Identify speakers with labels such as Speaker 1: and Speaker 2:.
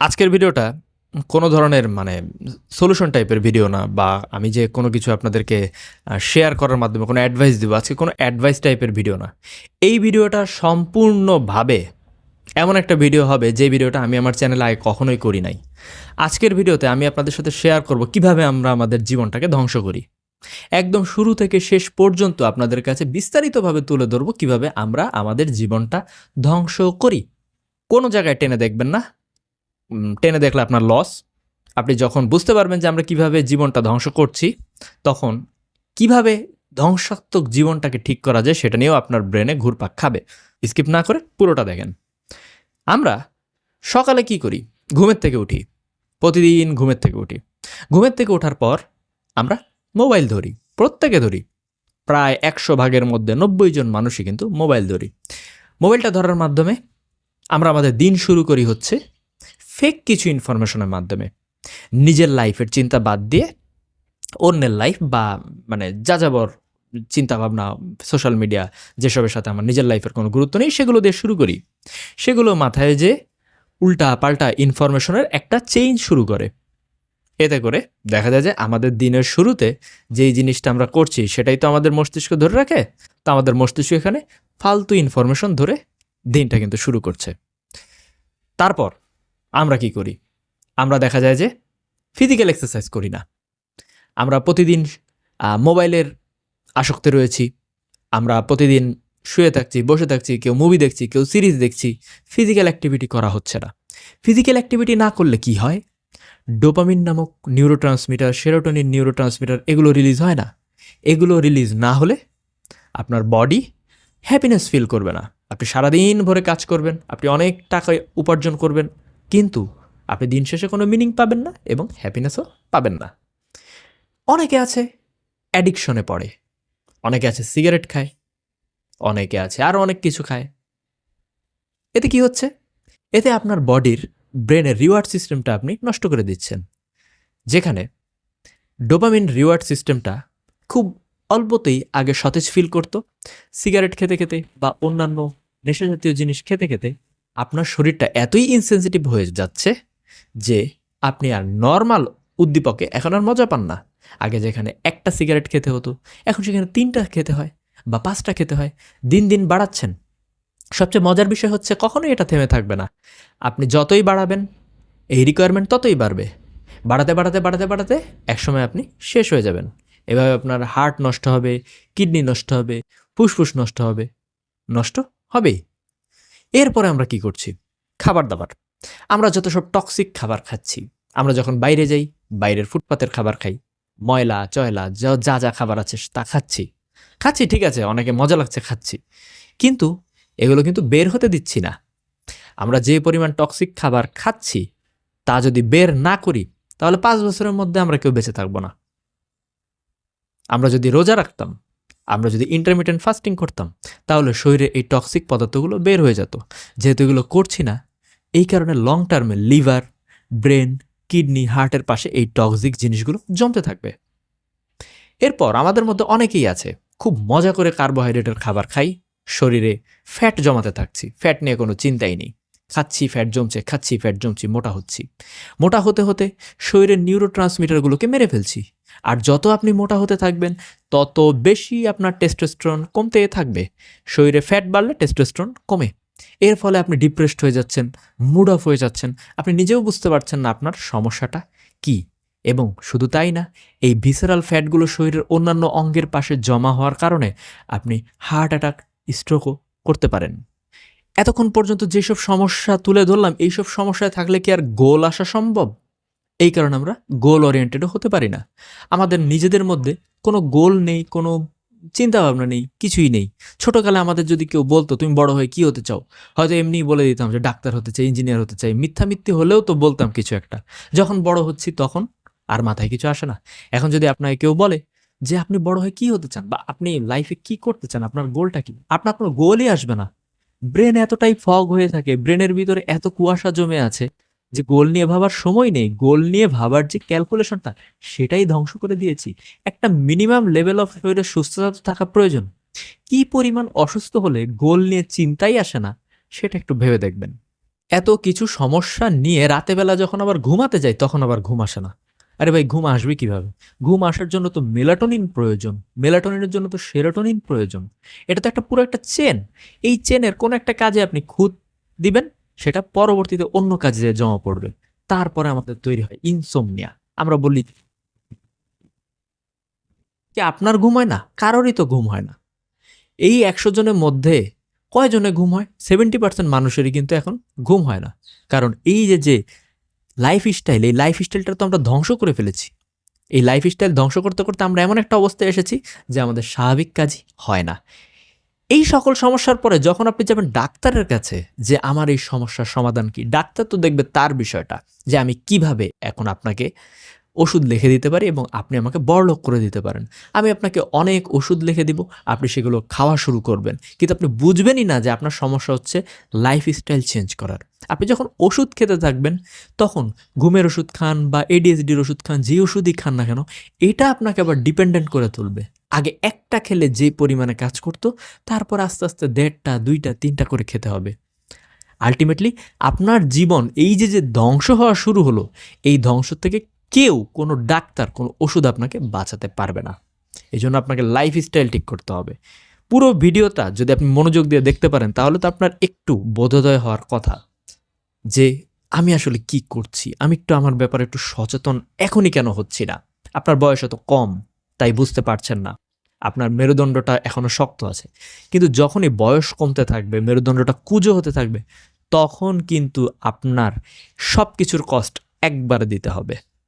Speaker 1: আজকের ভিডিওটা কোনো ধরনের মানে সলিউশন টাইপের ভিডিও না বা আমি যে কোনো কিছু আপনাদেরকে শেয়ার করার মাধ্যমে কোনো অ্যাডভাইস দেবো, আজকে কোনো অ্যাডভাইস টাইপের ভিডিও না। এই ভিডিওটা সম্পূর্ণভাবে এমন একটা ভিডিও হবে যে ভিডিওটা আমি আমার চ্যানেলে আগে কখনোই করি নাই। আজকের ভিডিওতে আমি আপনাদের সাথে শেয়ার করব কীভাবে আমরা আমাদের জীবনটাকে ধ্বংস করি। একদম শুরু থেকে শেষ পর্যন্ত আপনাদের কাছে বিস্তারিতভাবে তুলে ধরবো কীভাবে আমরা আমাদের জীবনটা ধ্বংস করি। কোনো জায়গায় টেনে দেখবেন না টেনে দেখলে আপনার লস আপনি যখন বুঝতে পারবেন যে আমরা কীভাবে জীবনটা ধ্বংস করছি, তখন কীভাবে ধ্বংসাত্মক জীবনটাকে ঠিক করা যায় সেটা নিয়েও আপনার ব্রেনে ঘুরপাক খাবে। স্কিপ না করে পুরোটা দেখেন। আমরা সকালে কি করি? ঘুমের থেকে উঠি। প্রতিদিন ঘুমের থেকে উঠি। ঘুমের থেকে ওঠার পর আমরা মোবাইল ধরি, প্রত্যেকে ধরি। প্রায় একশো ভাগের মধ্যে নব্বই জন মানুষই কিন্তু মোবাইল ধরি। মোবাইলটা ধরার মাধ্যমে আমরা আমাদের দিন শুরু করি হচ্ছে ফেক কিছু ইনফরমেশনের মাধ্যমে। নিজের লাইফের চিন্তা বাদ দিয়ে অন্যের লাইফ বা মানে যা যাযাবর চিন্তাভাবনা সোশ্যাল মিডিয়া যেসবের সাথে আমার নিজের লাইফের কোনো গুরুত্ব নেই, সেগুলো দিয়ে শুরু করি। সেগুলো মাথায় যে উল্টা পাল্টা ইনফরমেশনের একটা চেঞ্জ শুরু করে। এতে করে দেখা যায় যে আমাদের দিনের শুরুতে যেই জিনিসটা আমরা করছি, সেটাই তো আমাদের মস্তিষ্ক ধরে রাখে। তো আমাদের মস্তিষ্ক এখানে ফালতু ইনফরমেশন ধরে দিনটা কিন্তু শুরু করছে। তারপর আমরা কি করি? আমরা দেখা যায় যে ফিজিক্যাল এক্সারসাইজ করি না। আমরা প্রতিদিন মোবাইলের আসক্তে রয়েছি। আমরা প্রতিদিন শুয়ে থাকছি, বসে থাকছি, কেউ মুভি দেখছি, কেউ সিরিজ দেখছি ফিজিক্যাল অ্যাক্টিভিটি করা হচ্ছে না। ফিজিক্যাল অ্যাক্টিভিটি না করলে কি হয়? ডোপামিন নামক neurotransmitter serotonin neurotransmitter এগুলো রিলিজ হয় না। এগুলো রিলিজ না হলে আপনার বডি হ্যাপিনেস ফিল করবে না। আপনি সারাদিন ভরে কাজ করবেন, আপনি অনেক টাকা উপার্জন করবেন কিন্তু আপনি দিন শেষে কোনো মিনিং পাবেন না এবং হ্যাপিনেসও পাবেন না। অনেকে আছে অ্যাডিকশনে পড়ে, অনেকে আছে সিগারেট খায়, অনেকে আছে আরও অনেক কিছু খায়। এতে কি হচ্ছে? এতে আপনার বডির ব্রেনের রিওয়ার্ড সিস্টেমটা আপনি নষ্ট করে দিচ্ছেন। যেখানে ডোপামিন রিওয়ার্ড সিস্টেমটা খুব অল্পতেই আগে সতেজ ফিল করতো। সিগারেট খেতে খেতে বা অন্যান্য নেশাজাতীয় জিনিস খেতে খেতে আপনার শরীরটা এতই ইনসেনসিটিভ হয়ে যাচ্ছে যে আপনি আর নর্মাল উদ্দীপকে এখন আর মজা পান না। আগে যেখানে একটা সিগারেট খেতে হতো, এখন সেখানে তিনটা খেতে হয় বা পাঁচটা খেতে হয়, দিন দিন বাড়াচ্ছেন। সবচেয়ে মজার বিষয় হচ্ছে কখনোই এটা থেমে থাকবে না। আপনি যতই বাড়াবেন, এই রিকোয়ারমেন্ট ততই বাড়বে। বাড়াতে বাড়াতে বাড়াতে বাড়াতে একসময় আপনি শেষ হয়ে যাবেন। এভাবে আপনার হার্ট নষ্ট হবে কিডনি নষ্ট হবে, ফুসফুস নষ্ট হবে। নষ্ট হবেই। এরপরে আমরা কি করছি? খাবার দাবার আমরা যত সব টক্সিক খাবার খাচ্ছি, আমরা যখন বাইরে যাই, বাইরের ফুটপাতের খাবার খাই, ময়লা, চয়লা, যা যা খাবার আছে তা খাচ্ছি। খাচ্ছি, ঠিক আছে, অনেকে মজা লাগছে, খাচ্ছি। কিন্তু এগুলো কিন্তু বের হতে দিচ্ছি না। আমরা যে পরিমাণ টক্সিক খাবার খাচ্ছি, তা যদি বের না করি, তাহলে পাঁচ বছরের মধ্যে আমরা কেউ বেঁচে থাকব না। আমরা যদি রোজা রাখতাম আমরা যদি ইন্টারমিডিয়েন্ট ফাস্টিং করতাম, তাহলে শরীরে এই টক্সিক পদার্থগুলো বের হয়ে যেত। যেহেতু এগুলো করছি না, এই কারণে লং টার্মে লিভার ব্রেন কিডনি হার্টের পাশে এই টক্সিক জিনিসগুলো জমতে থাকবে। এরপর আমাদের মধ্যে অনেকেই আছে, খুব মজা করে কার্বোহাইড্রেটের খাবার খাই, শরীরে ফ্যাট জমাতে থাকছি। ফ্যাট নিয়ে কোনো চিন্তাই নেই। খাচ্ছি ফ্যাট জমছে, খাচ্ছি ফ্যাট জমছি, মোটা হচ্ছি। মোটা হতে হতে শরীরের নিউরো মেরে ফেলছি। আর যত আপনি মোটা হতে থাকবেন, তত বেশি আপনার টেস্টোস্টেরন কমতে থাকবে। শরীরে ফ্যাট বাড়লে টেস্টোস্টেরন কমে। এর ফলে আপনি ডিপ্রেসড হয়ে যাচ্ছেন মুড অফ হয়ে যাচ্ছেন। আপনি নিজেও বুঝতে পারছেন না আপনার সমস্যাটা কি। এবং শুধু তাই না, এই ভিসারাল ফ্যাটগুলো শরীরের অন্যান্য অঙ্গের পাশে জমা হওয়ার কারণে আপনি হার্ট অ্যাটাক স্ট্রোকও করতে পারেন। এতক্ষণ পর্যন্ত যেসব সমস্যা তুলে ধরলাম, এইসব সমস্যায় থাকলে কি আর গোল আসা সম্ভব? এই কারণে আমরা গোল ওরিয়েন্টেডও হতে পারি না। আমাদের নিজেদের মধ্যে কোনো গোল নেই, কোনো চিন্তা ভাবনা নেই, কিছুই নেই। ছোটোকালে আমাদের যদি কেউ বলতো, তুমি বড় হয়ে কি হতে চাও? হয়তো এমনিই বলে দিতাম যে, ডাক্তার হতে চাই ইঞ্জিনিয়ার হতে চাই। মিথ্যা মিথ্যে হলেও তো বলতাম কিছু একটা। যখন বড় হচ্ছি তখন আর মাথায় কিছু আসে না। এখন যদি আপনাকে কেউ বলে যে, আপনি বড় হয়ে কি হতে চান? বা, আপনি লাইফে কি করতে চান? আপনার গোলটা কি? আপনার কোনো গোলই আসবে না। ব্রেন এতটাই ফগ হয়ে থাকে ব্রেনের ভিতরে এত কুয়াশা জমে আছে যে গোল নিয়ে ভাবার সময় নেই, গোল নিয়ে ভাবার যে ক্যালকুলেশনটা সেটাই ধ্বংস করে দিয়েছি। একটা মিনিমাম লেভেল অফ শরীরের সুস্থতা তো থাকা প্রয়োজন। কি পরিমাণ অসুস্থ হলে গোল নিয়ে চিন্তাই আসে না, সেটা একটু ভেবে দেখবেন। এত কিছু সমস্যা নিয়ে রাতে বেলা যখন আবার ঘুমাতে যাই, তখন আবার ঘুম আসে না। আরে ভাই, ঘুম আসবে কীভাবে? ঘুম আসার জন্য তো মেলাটোনিন প্রয়োজন। মেলাটোনিনের জন্য তো সেরোটোনিন প্রয়োজন। এটা তো একটা পুরো একটা চেন এই চেনের কোনো একটা কাজে আপনি খুদ দিবেন সেটা পরবর্তীতে অন্য কাজে জমা পড়বে। তারপরে আমাদের তৈরি হয় ইনসোমনিয়া আমরা বলি, কি আপনার ঘুম হয় না? কারোরই তো ঘুম হয় না। এই একশো জনের মধ্যে কয়জনে ঘুম হয়? সেভেন্টি পার্সেন্ট মানুষেরই কিন্তু এখন ঘুম হয় না। কারণ এই যে যে লাইফ স্টাইল এই লাইফ স্টাইলটা তো আমরা ধ্বংস করে ফেলেছি। এই লাইফ স্টাইল ধ্বংস করতে করতে আমরা এমন একটা অবস্থায় এসেছি যে আমাদের স্বাভাবিক কাজই হয় না। এই সকল সমস্যার পরে যখন আপনি যাবেন ডাক্তারের কাছে যে আমার এই সমস্যার সমাধান কি, ডাক্তার তো দেখবে তার বিষয়টা যে আমি কীভাবে এখন আপনাকে ওষুধ লিখে দিতে পারি এবং আপনি আমাকে বড়লোক করে দিতে পারেন। আমি আপনাকে অনেক ওষুধ লিখে দিব, আপনি সেগুলো খাওয়া শুরু করবেন। কিন্তু আপনি বুঝবেনই না যে আপনার সমস্যা হচ্ছে লাইফ স্টাইল চেঞ্জ করার। আপনি যখন ওষুধ খেতে থাকবেন, তখন ঘুমের ওষুধ খান বা এডিএসডির ওষুধ খান, যে ওষুধই খান না কেন, এটা আপনাকে আবার ডিপেন্ডেন্ট করে তুলবে। আগে একটা খেলে যে পরিমাণে কাজ করতো, তারপর আস্তে আস্তে দেড়টা, দুইটা, তিনটা করে খেতে হবে। আলটিমেটলি আপনার জীবন এই যে যে ধ্বংস হওয়া শুরু হলো, এই ধ্বংস থেকে কেউ কোনো ডাক্তার, কোনো ওষুধ আপনাকে বাঁচাতে পারবে না। এই জন্য আপনাকে লাইফ স্টাইল ঠিক করতে হবে। পুরো ভিডিওটা যদি আপনি মনোযোগ দিয়ে দেখতে পারেন, তাহলে তো আপনার একটু বোধোদয় হওয়ার কথা। যে, আমি আসলে কি করছি? আমি একটু আমার ব্যাপারে একটু সচেতন এখনই কেন হচ্ছি না? আপনার বয়স এত কম। তাই বুঝতে পারছেন না। আপনার মেরুদণ্ডটা এখনও শক্ত আছে। কিন্তু যখনই বয়স কমতে থাকবে, মেরুদণ্ডটা কুজো হতে থাকবে, তখন কিন্তু আপনার সব কিছুর কষ্ট একবারে দিতে হবে।